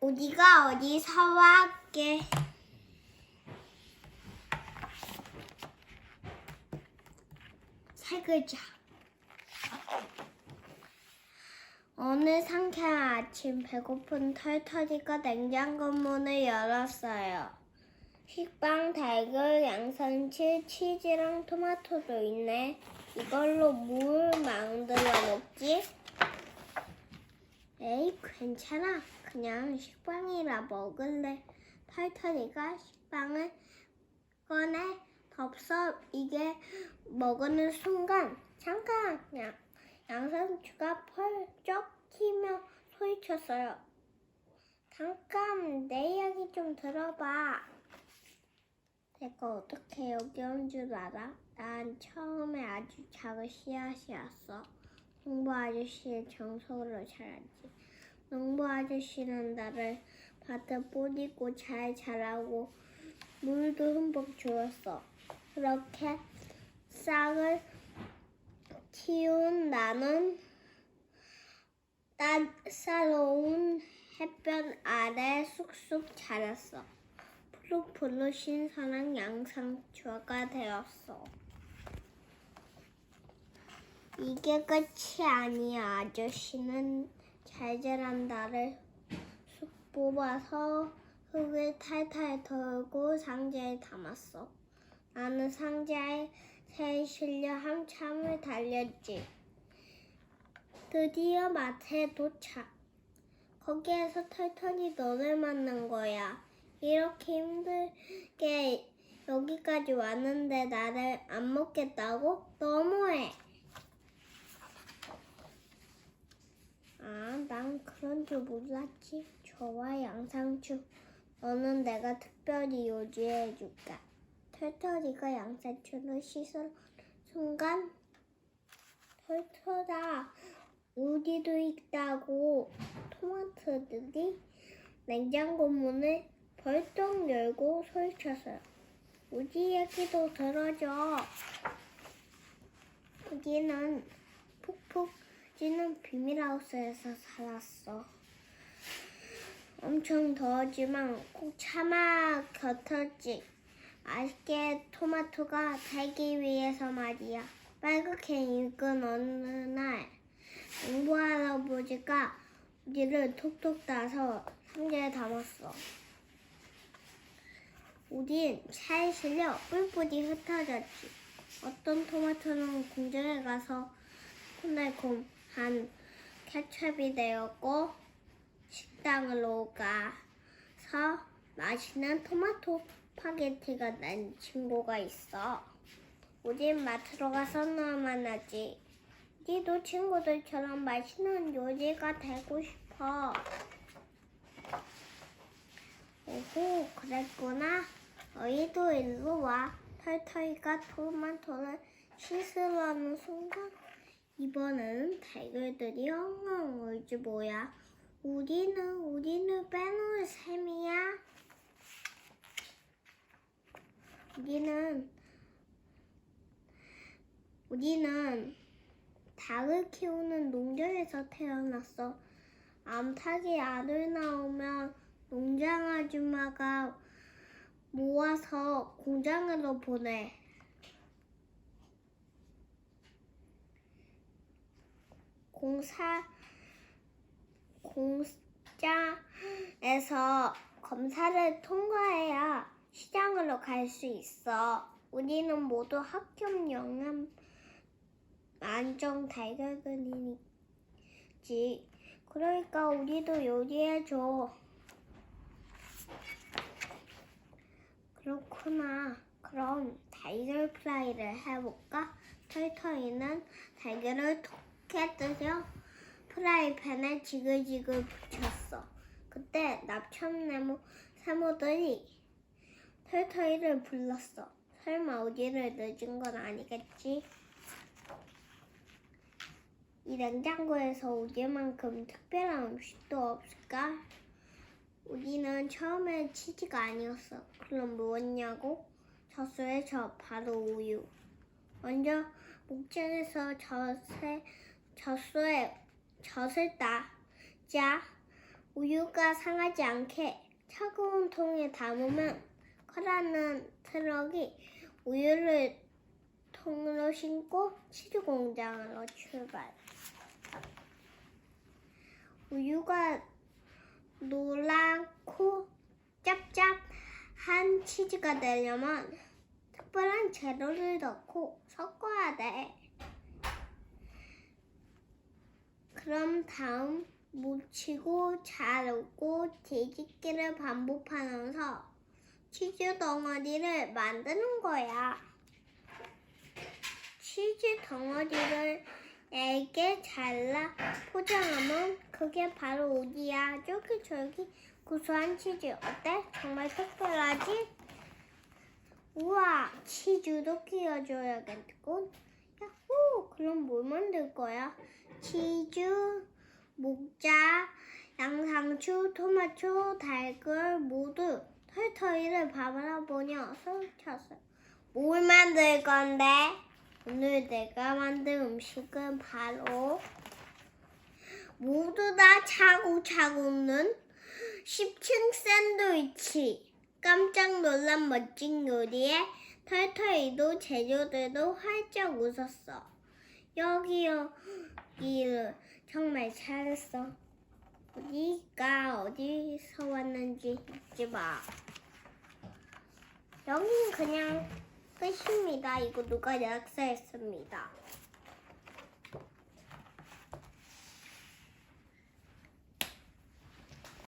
우리가 어디서 왔게? 세 글자. 어느 상쾌한 아침 배고픈 털털이가 냉장고 문을 열었어요. 식빵, 달걀, 양상추, 치즈랑 토마토도 있네. 이걸로 뭘 만들어 먹지? 에이, 괜찮아. 그냥 식빵이라 먹을래. 털털이가 식빵을 꺼내 덥석 이게 먹는 순간 잠깐 양, 양상추가 펄쩍 튀며 소리쳤어요. 잠깐 내 이야기 좀 들어봐. 내가 어떻게 여기 온 줄 알아? 난 처음에 아주 작은 씨앗이었어. 농부 아저씨의 정서로 자랐지. 농부 아저씨는 나를 밭에 뿌리고 잘 자라고 물도 흠뻑 주었어. 그렇게 싹을 키운 나는 따사로운 햇볕 아래 쑥쑥 자랐어. 푸릇푸릇 신선한 양상추가 되었어. 이게 끝이 아니야. 아저씨는 잘 자란 나를 쑥 뽑아서 흙을 탈탈 털고 상자에 담았어. 나는 상자에 새 실려 한참을 달렸지. 드디어 마트에 도착. 거기에서 털털이 너를 만난 거야. 이렇게 힘들게 여기까지 왔는데 나를 안 먹겠다고? 너무해. 아, 난 그런 줄 몰랐지. 좋아, 양상추. 너는 내가 특별히 요리해 줄까. 털털이가 양상추를 씻은 순간, 털털아, 우리도 있다고 토마토들이 냉장고 문을 벌떡 열고 소리쳤어요. 우리 얘기도 들어줘. 우리는 푹푹 찌는 비밀하우스에서 살았어. 엄청 더웠지만 꼭 참아 곁었지. 맛있게 토마토가 달기 위해서 말이야. 빨갛게 익은 어느 날 농부 할아버지가 우리를 톡톡 따서 상자에 담았어. 우린 차에 실려 뿔뿔이 흩어졌지. 어떤 토마토는 공장에 가서 콩달콤한 케첩이 되었고 식당으로 가서 맛있는 토마토 파게티가 난 친구가 있어. 우린 마트로 가서 너만 하지. 우리도 친구들처럼 맛있는 요리가 되고 싶어. 오호, 그랬구나. 너희도 일로 와. 털털이가 토마토를 씻으려는 순간 이번에는 달걀들이 엉엉 울지 뭐야. 우리는 우리는 빼놓을 셈이야. 우리는 우리는 닭을 키우는 농장에서 태어났어. 암탉이 알을 낳으면 농장 아줌마가 모아서 공장으로 보내. 공사 공장에서 검사를 통과해야 시장으로 갈 수 있어. 우리는 모두 합격 영양 안정 달걀들이지. 그러니까 우리도 요리해줘. 그렇구나. 그럼 달걀 프라이를 해볼까? 털털이는 달걀을 톡해 뜨려 프라이팬에 지글지글 붙였어. 그때 납참네모 세모들이 털털이를 불렀어. 설마 어디를 늦은 건 아니겠지? 이 냉장고에서 우리만큼 특별한 음식도 없을까? 우리는 처음에 치즈가 아니었어. 그럼 뭐였냐고? 젖소에 젖, 바로 우유. 먼저 목장에서 젖에, 젖소에 젖을 따. 자, 우유가 상하지 않게 차가운 통에 담으면 커다란 트럭이 우유를 통으로 싣고 치즈 공장으로 출발. 우유가 노랗고 짭짭한 치즈가 되려면 특별한 재료를 넣고 섞어야 돼. 그럼 다음 묻히고 자르고 뒤집기를 반복하면서 치즈 덩어리를 만드는 거야. 치즈 덩어리를 얇게 잘라 포장하면 그게 바로 우디야. 쫄깃쫄깃 고소한 치즈. 어때? 정말 특별하지? 우와, 치즈도 끼워줘야겠군. 그럼 뭘 만들 거야? 치즈, 목자, 양상추, 토마토, 달걀 모두 털털이를 바라보며 소리쳤어요. 뭘 만들 건데? 오늘 내가 만든 음식은 바로 모두 다 차고차고 는 10층 샌드위치. 깜짝 놀란 멋진 요리에 털털이도 재료들도 활짝 웃었어. 여기 여기를 정말 잘했어. 우리가 어디서 왔는지 잊지 마. 여기는 그냥 끝입니다. 이거 누가 약사했습니다.